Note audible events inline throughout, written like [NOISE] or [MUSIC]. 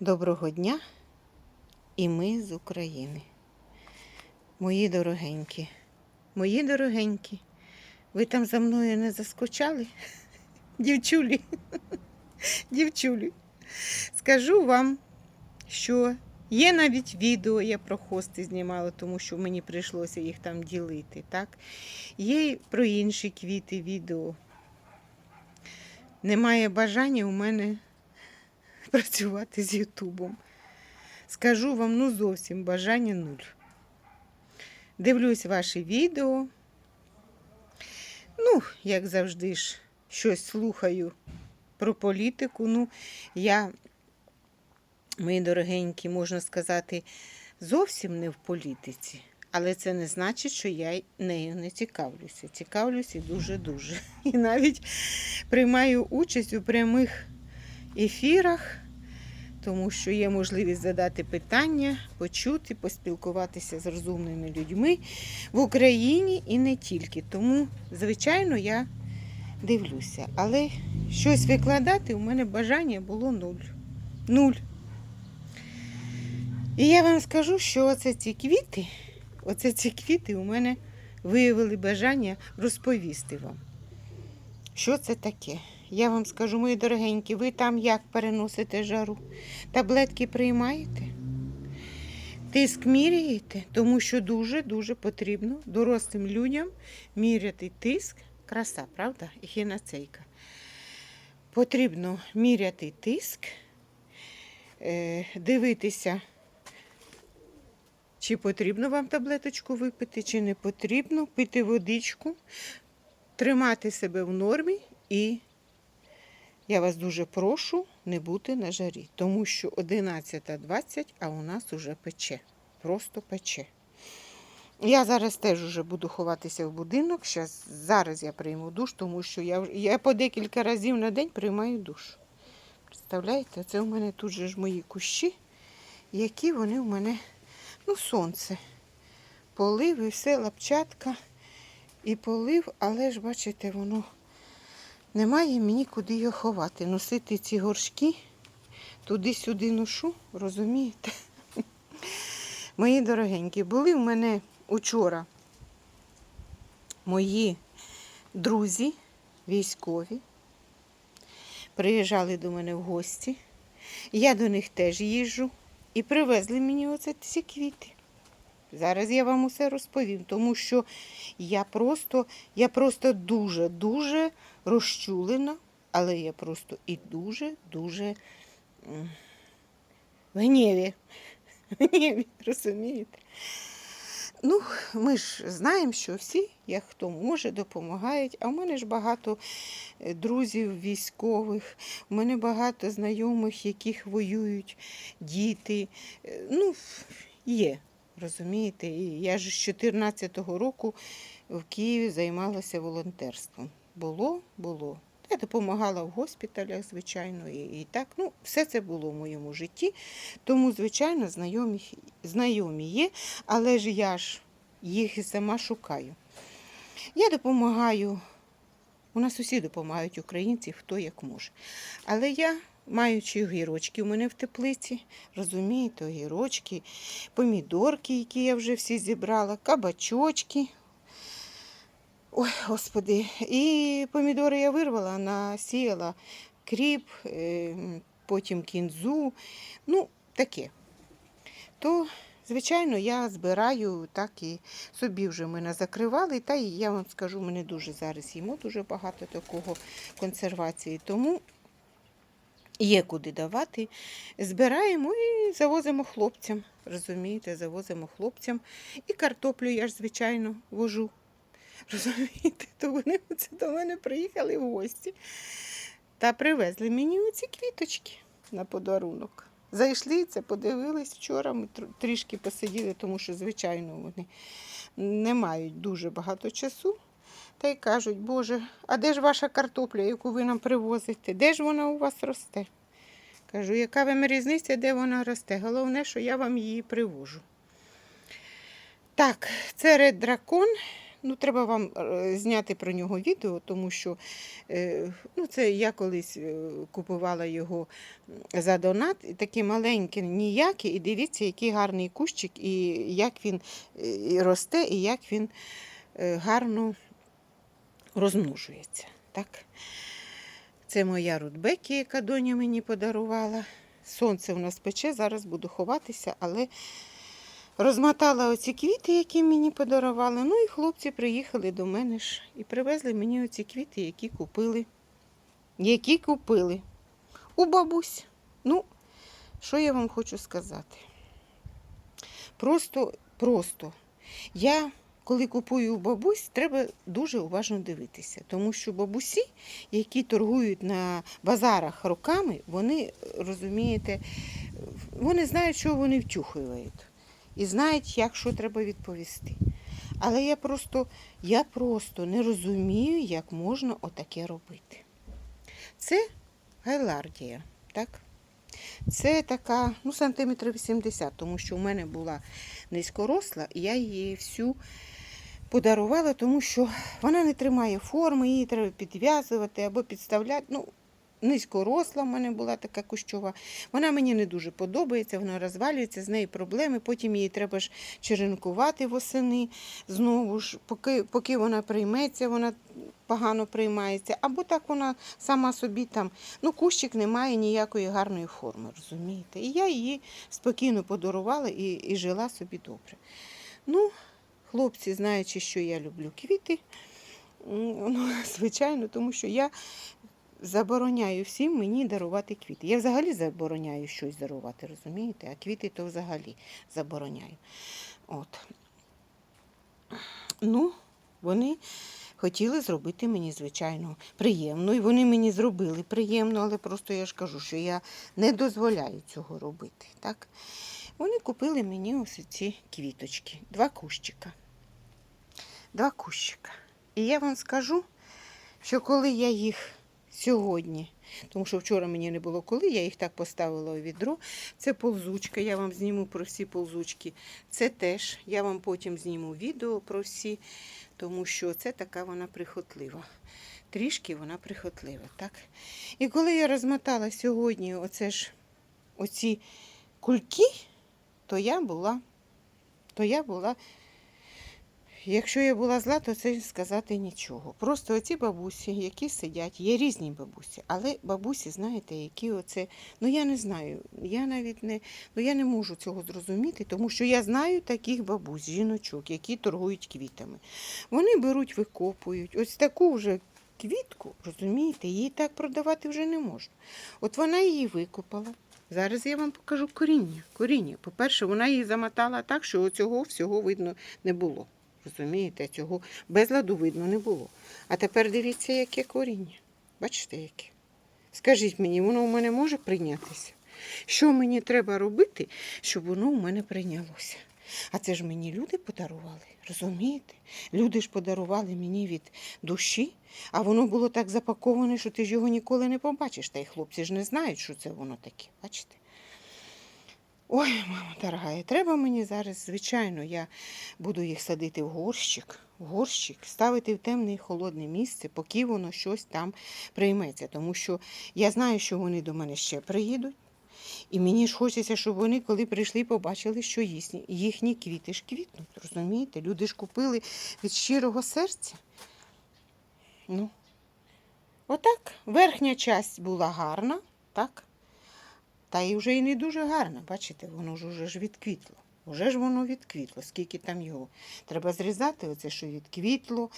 Доброго дня і ми з України. Мої дорогенькі, мої дорогенькі, ви там за мною не заскочали? [LAUGHS] Дівчулі, [LAUGHS] дівчулі, скажу вам, що є навіть відео, я про хости знімала, тому що мені прийшлося їх там ділити. Так? Є й про інші квіти відео. Немає бажання у мене [LAUGHS] працювати з Ютубом. Скажу вам, ну зовсім бажання нуль. Дивлюсь ваші відео. Ну, як завжди ж, щось слухаю про політику. Ну, я, мої дорогенькі, можна сказати, зовсім не в політиці. Але це не значить, що я нею не цікавлюся. Цікавлюся дуже-дуже. І навіть приймаю участь у прямих ефірах, тому що є можливість задати питання, почути, поспілкуватися з розумними людьми в Україні і не тільки. Тому, звичайно, я дивлюся. Але щось викладати у мене бажання було нуль. Нуль. І я вам скажу, що оце ці квіти, оце ці квіти у мене виявили бажання розповісти вам. Що це таке? Я вам скажу, мої дорогенькі, ви там як переносите жару? Таблетки приймаєте? Тиск міряєте, тому що дуже-дуже потрібно дорослим людям міряти тиск. Краса, правда? І хінацейка. Потрібно міряти тиск, е, дивитися, чи потрібно вам таблеточку випити, чи не потрібно, пити водичку, тримати себе в нормі і я вас дуже прошу не бути на жарі, тому що 11.20, а у нас уже пече. Просто пече. Я зараз теж вже буду ховатися в будинок. Щас, зараз я прийму душ, тому що я, я по декілька разів на день приймаю душ. Представляєте, це у мене тут же ж мої кущі, які вони у мене, ну, сонце. Полив і все, лапчатка і полив, але ж, бачите, воно немає мені куди його ховати. Носити ці горшки туди-сюди ношу, розумієте? Мої дорогенькі, були в мене учора мої друзі військові. Приїжджали до мене в гості. Я до них теж їжджу і привезли мені оце ці квіти. Зараз я вам усе розповім, тому що я просто, я просто дуже-дуже розчулена, але я просто і дуже-дуже в гніві. [LAUGHS] В гніві, розумієте? Ну, ми ж знаємо, що всі, як хто може, допомагають. А в мене ж багато е, друзів військових, у мене багато знайомих, яких воюють діти. Е, Ну, є, розумієте? І я ж з 14-го року в Києві займалася волонтерством. Було, було. Я допомагала в госпіталях, звичайно, і, і так. Ну, все це було в моєму житті. Тому, звичайно, знайомі, знайомі є, але ж я ж їх сама шукаю. Я допомагаю, у нас усі допомагають українці, хто як може. Але я, маючи огірочки у мене в теплиці, розумієте, огірочки, помідорки, які я вже всі зібрала, кабачочки. Ой, господи, і помідори я вирвала, насіяла кріп, е, потім кінзу, ну, таке. То, звичайно, я збираю так і собі вже мене закривали. Та і я вам скажу, мене дуже зараз їмо дуже багато такого консервації. Тому є куди давати. Збираємо і завозимо хлопцям. Розумієте, завозимо хлопцям. І картоплю я ж, звичайно, вожу. Розумієте, то вони [LAUGHS] оце до мене приїхали в гості та привезли мені оці квіточки на подарунок. Зайшли це, подивились вчора. Ми трішки посиділи, тому що, звичайно, вони не мають дуже багато часу. Та й кажуть, Боже, а де ж ваша картопля, яку ви нам привозите? Де ж вона у вас росте? Кажу, яка вам різниця, де вона росте? Головне, що я вам її привожу. Так, це ред дракон. Ну, треба вам е, зняти про нього відео, тому що е, ну, це я колись е, купувала його за донат, і такий маленький, ніякий, і дивіться, який гарний кущик, і як він росте, і як він гарно розмножується. Так? Це моя рудбекі, яка доня мені подарувала. Сонце в нас пече, зараз буду ховатися, але розмотала оці квіти, які мені подарували. Ну і хлопці приїхали до мене ж і привезли мені оці квіти, які купили. Які купили у бабусь. Ну, що я вам хочу сказати? Просто, просто. Я, коли купую у бабусь, треба дуже уважно дивитися, тому що бабусі, які торгують на базарах роками, вони, розумієте, вони знають, що вони втюхують. І знають, як що треба відповісти. Але я просто, я просто не розумію, як можна отаке робити. Це гайлардія, так? Це така, ну, сантиметрів 80, тому що у мене була низькоросла, і я її всю подарувала, тому що вона не тримає форми, її треба підв'язувати або підставляти. Ну, низькоросла в мене була така кущова. Вона мені не дуже подобається, вона розвалюється, з неї проблеми. Потім її треба ж черенкувати восени. Знову ж, поки, поки вона прийметься, вона погано приймається. Або так вона сама собі там, ну, кущик не має ніякої гарної форми, розумієте? І я її спокійно подарувала і, і жила собі добре. Ну, хлопці, знаючи, що я люблю квіти, ну, [LAUGHS] звичайно, тому що я забороняю всім мені дарувати квіти. Я взагалі забороняю щось дарувати, розумієте? А квіти то взагалі забороняю. От. Ну, вони хотіли зробити мені, звичайно, приємно. І вони мені зробили приємно, але просто я ж кажу, що я не дозволяю цього робити. Так? Вони купили мені ось ці квіточки, два кущика. Два кущика. І я вам скажу, що коли я їх сьогодні, тому що вчора мені не було коли, я їх так поставила у відро. Це ползучка, я вам зніму про всі ползучки. Це теж, я вам потім зніму відео про всі, тому що це така вона прихотлива. Трішки вона прихотлива, так? І коли я розмотала сьогодні оце ж, оці кульки, то я була, то я була Якщо я була зла, то це сказати нічого. Просто оці бабусі, які сидять, є різні бабусі, але бабусі, знаєте, які оце, ну я не знаю, я навіть не, ну я не можу цього зрозуміти, тому що я знаю таких бабусь, жіночок, які торгують квітами. Вони беруть, викопують. Ось таку вже квітку, розумієте, її так продавати вже не можна. От вона її викопала. Зараз я вам покажу коріння. Коріння. По-перше, вона її замотала так, що цього всього видно не було. Розумієте, цього безладу видно не було. А тепер дивіться, яке коріння. Бачите, яке? Скажіть мені, воно у мене може прийнятися? Що мені треба робити, щоб воно у мене прийнялося? А це ж мені люди подарували, розумієте? Люди ж подарували мені від душі, а воно було так запаковане, що ти ж його ніколи не побачиш. Та й хлопці ж не знають, що це воно таке. Бачите? Ой, мама дорога, треба мені зараз, звичайно, я буду їх садити в горщик, в горщик, ставити в темне і холодне місце, поки воно щось там прийметься. Тому що я знаю, що вони до мене ще приїдуть. І мені ж хочеться, щоб вони, коли прийшли, побачили, що їхні, квіти ж квітнуть. Розумієте? Люди ж купили від щирого серця. Ну, отак. Верхня часть була гарна, так? Та й вже і не дуже гарна, бачите, воно ж уже ж відквітло. Уже ж воно відквітло, скільки там його. Треба зрізати оце, що відквітло,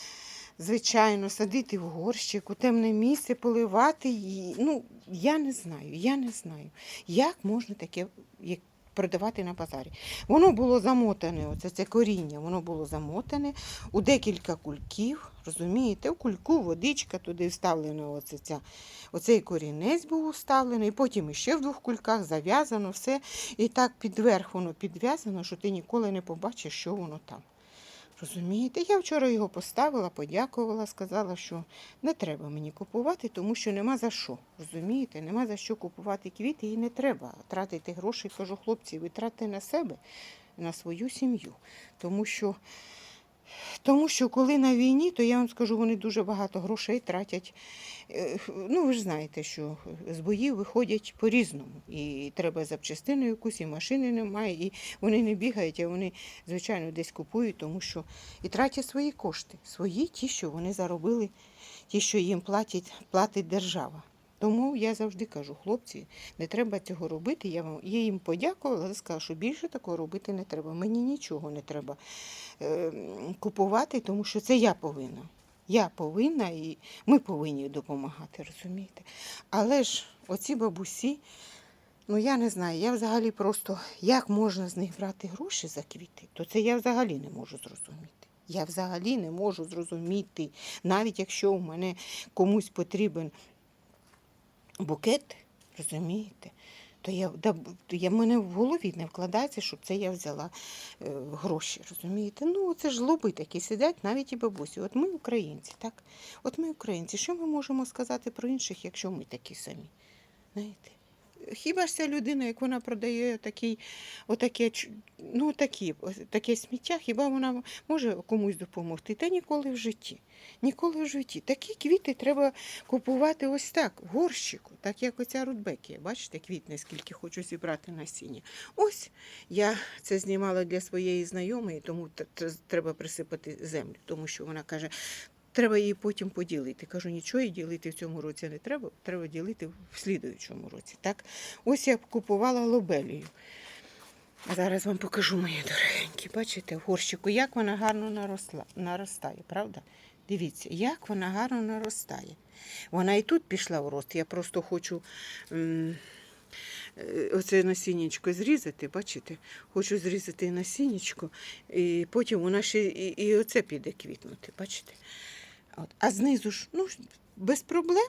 звичайно, садити в горщик, у темне місце, поливати її. Ну, я не знаю, я не знаю, як можна таке продавати на базарі. Воно було замотане, оце це коріння, воно було замотане у декілька кульків, розумієте, у кульку водичка, туди вставлена оце ця Оцей корінець був уставлений, потім іще в двох кульках зав'язано все. І так підверх воно підв'язано, що ти ніколи не побачиш, що воно там. Розумієте? Я вчора його поставила, подякувала, сказала, що не треба мені купувати, тому що нема за що. Розумієте, нема за що купувати квіти і не треба тратити гроші. Кажу, хлопці, ви тратите на себе, на свою сім'ю. Тому що Тому що коли на війні, то я вам скажу, вони дуже багато грошей тратять. Е, Ну, ви ж знаєте, що з боїв виходять по-різному. І треба запчастину якусь, і машини немає, і вони не бігають, а вони, звичайно, десь купують, тому що і тратять свої кошти, свої, ті, що вони заробили, ті, що їм платить, платить держава. Тому я завжди кажу, хлопці, не треба цього робити. Я, вам, їм подякувала, але сказала, що більше такого робити не треба. Мені нічого не треба е, купувати, тому що це я повинна. Я повинна і ми повинні допомагати, розумієте? Але ж оці бабусі, ну я не знаю, я взагалі просто як можна з них брати гроші за квіти, то це я взагалі не можу зрозуміти. Я взагалі не можу зрозуміти, навіть якщо у мене комусь потрібен букет, розумієте, то я, да, то я мене в голові не вкладається, щоб це я взяла е, гроші, розумієте? Ну, це ж лоби такі сидять, навіть і бабусі. От ми українці, так? От ми українці. Що ми можемо сказати про інших, якщо ми такі самі? Знаєте? Хіба ж ця людина, як вона продає такий, отаке, ну, такі, таке сміття, хіба вона може комусь допомогти? Та ніколи в житті. Ніколи в житті. Такі квіти треба купувати ось так, в горщику, так як оця рудбекія. Бачите, квітне, скільки хочу зібрати насіння. Ось я це знімала для своєї знайомої, тому треба присипати землю, тому що вона каже. Треба її потім поділити. Кажу, нічого її ділити в цьому році не треба, треба ділити в слідуючому році. Так? Ось я купувала лобелію. Зараз вам покажу мої дорогенькі. Бачите, в горщику, як вона гарно наросла, наростає, правда? Дивіться, як вона гарно наростає. Вона і тут пішла в рост. Я просто хочу м, е, оце насіннячко зрізати, бачите? Хочу зрізати насіннячко, і потім вона ще і, і оце піде квітнути, бачите? От. А знизу ж ну, без проблем.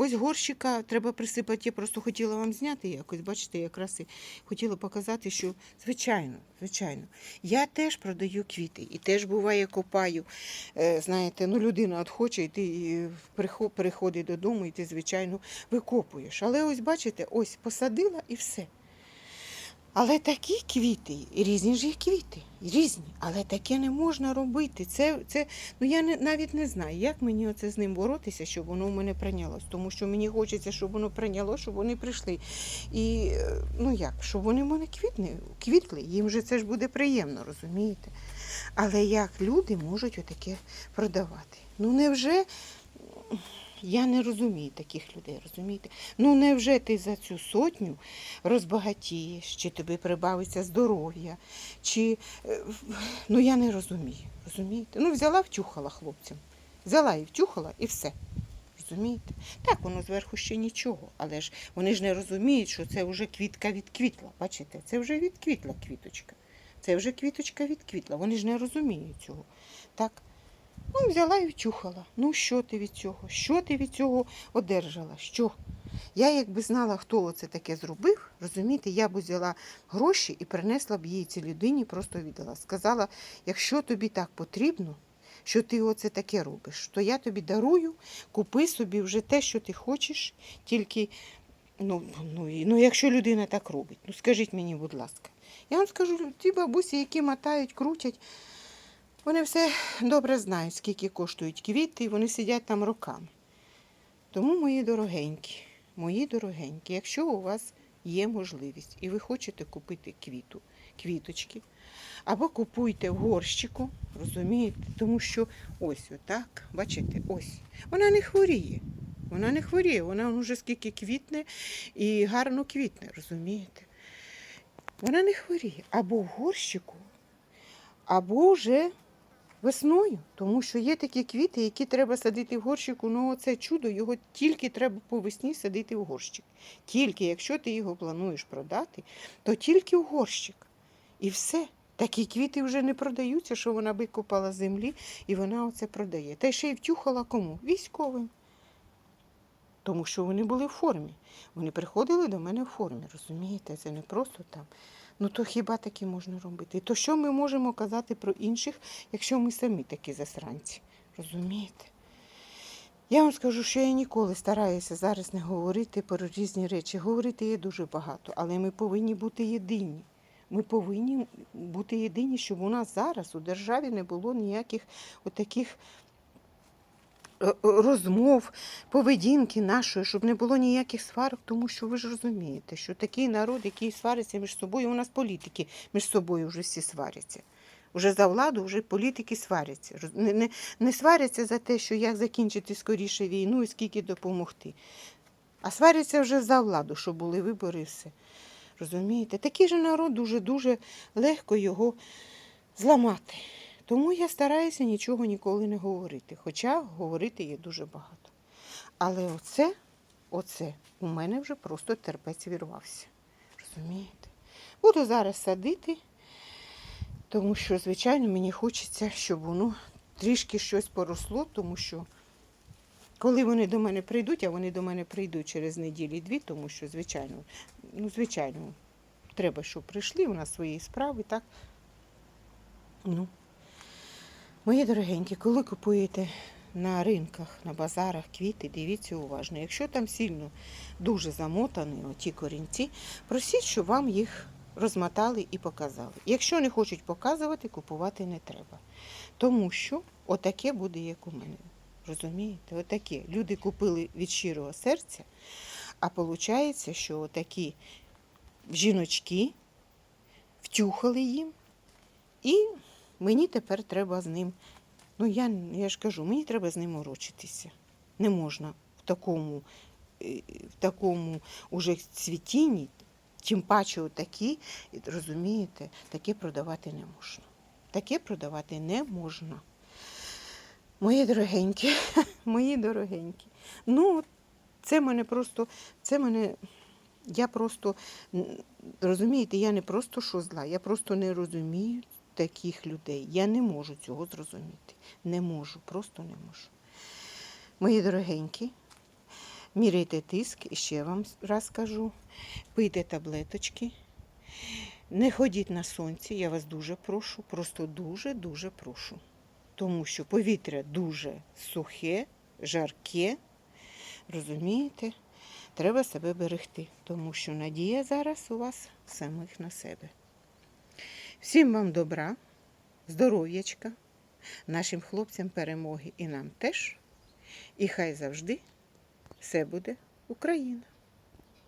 Ось горщика треба присипати. Я просто хотіла вам зняти якось, бачите, якраз і хотіла показати, що звичайно, звичайно, я теж продаю квіти і теж буває копаю. Е, знаєте, ну людина от хоче, і ти і приходить додому, і ти, звичайно, викопуєш. Але ось бачите, ось посадила і все. Але такі квіти, різні ж є квіти, різні, але таке не можна робити. Це, це ну я не, навіть не знаю, як мені оце з ним боротися, щоб воно в мене прийнялось. Тому що мені хочеться, щоб воно прийняло, щоб вони прийшли. І е, ну як, щоб вони в мене квітни, квітли, їм же це ж буде приємно, розумієте? Але як люди можуть отаке продавати? Ну невже я не розумію таких людей, розумієте? Ну невже ти за цю сотню розбагатієш, чи тобі прибавиться здоров'я, чи е, ну я не розумію. Розумієте? Ну, взяла, втюхала хлопцям. Взяла і втюхала, і все. Розумієте? Так, воно зверху ще нічого, але ж вони ж не розуміють, що це вже квітка відквітла. Бачите, це вже відквітла квіточка. Це вже квіточка відквітла. Вони ж не розуміють цього. Так? Ну, взяла і втюхала. Ну, що ти від цього? Що ти від цього одержала? Що? Я якби знала, хто це таке зробив, розумієте, я б взяла гроші і принесла б їй цій людині, просто віддала. Сказала, якщо тобі так потрібно, що ти оце таке робиш, то я тобі дарую, купи собі вже те, що ти хочеш, тільки, ну, ну, ну якщо людина так робить, ну скажіть мені, будь ласка. Я вам скажу, ті бабусі, які мотають, крутять, вони все добре знають, скільки коштують квіти, і вони сидять там роками. Тому, мої дорогенькі, мої дорогенькі, якщо у вас є можливість і ви хочете купити квіту, квіточки, або купуйте в горщику, розумієте? Тому що ось отак, бачите, ось. Вона не хворіє. Вона не хворіє, вона вже скільки квітне і гарно квітне, розумієте? Вона не хворіє. Або в горщику, або вже весною. Тому що є такі квіти, які треба садити в горщику. Ну, це чудо, його тільки треба по весні садити в горщик. Тільки якщо ти його плануєш продати, то тільки в горщик. І все. Такі квіти вже не продаються, що вона викопала землі і вона оце продає. Та ще й втюхала кому? Військовим. Тому що вони були в формі. Вони приходили до мене в формі, розумієте? Це не просто там. Ну то хіба таке можна робити? То що ми можемо казати про інших, якщо ми самі такі засранці? Розумієте? Я вам скажу, що я ніколи стараюся зараз не говорити про різні речі. Говорити є дуже багато, але ми повинні бути єдині. Ми повинні бути єдині, щоб у нас зараз у державі не було ніяких отаких е, розмов, поведінки нашої, щоб не було ніяких сварок, тому що ви ж розумієте, що такий народ, який свариться між собою, у нас політики між собою вже всі сваряться. Уже за владу, вже політики сваряться. Не, не, не сваряться за те, що як закінчити скоріше війну і скільки допомогти. А сваряться вже за владу, щоб були вибори все. Розумієте? Такий же народ дуже-дуже легко його зламати. Тому я стараюся нічого ніколи не говорити. Хоча говорити є дуже багато. Але оце, оце у мене вже просто терпець вірвався. Розумієте? Буду зараз садити, тому що, звичайно, мені хочеться, щоб воно трішки щось поросло, тому що коли вони до мене прийдуть, а вони до мене прийдуть через неділі-дві, тому що, звичайно, ну, звичайно, треба, щоб прийшли у нас свої справи, так? Ну. Мої дорогенькі, коли купуєте на ринках, на базарах квіти, дивіться уважно. Якщо там сильно дуже замотані оті корінці, просіть, щоб вам їх розмотали і показали. Якщо не хочуть показувати, купувати не треба. Тому що отаке буде, як у мене. Розумієте? Отаке. Люди купили від щирого серця, а виходить, що отакі жіночки втюхали їм, і мені тепер треба з ним. Ну, я, я ж кажу, мені треба з ним урочитися. Не можна в такому, е, в такому уже цвітінні, тим паче отакі, розумієте, таке продавати не можна. Таке продавати не можна. Мої дорогенькі, [LAUGHS] мої дорогенькі. Ну, це мене просто, це мене, я просто, розумієте, я не просто що зла, я просто не розумію таких людей. Я не можу цього зрозуміти. Не можу, просто не можу. Мої дорогенькі, міряйте тиск, і ще вам раз кажу, пийте таблеточки. Не ходіть на сонці, я вас дуже прошу, просто дуже-дуже прошу. Тому що повітря дуже сухе, жарке. Розумієте? Треба себе берегти, тому що надія зараз у вас самих на себе. Всім вам добра, здоров'ячка, нашим хлопцям перемоги і нам теж. І хай завжди все буде Україна.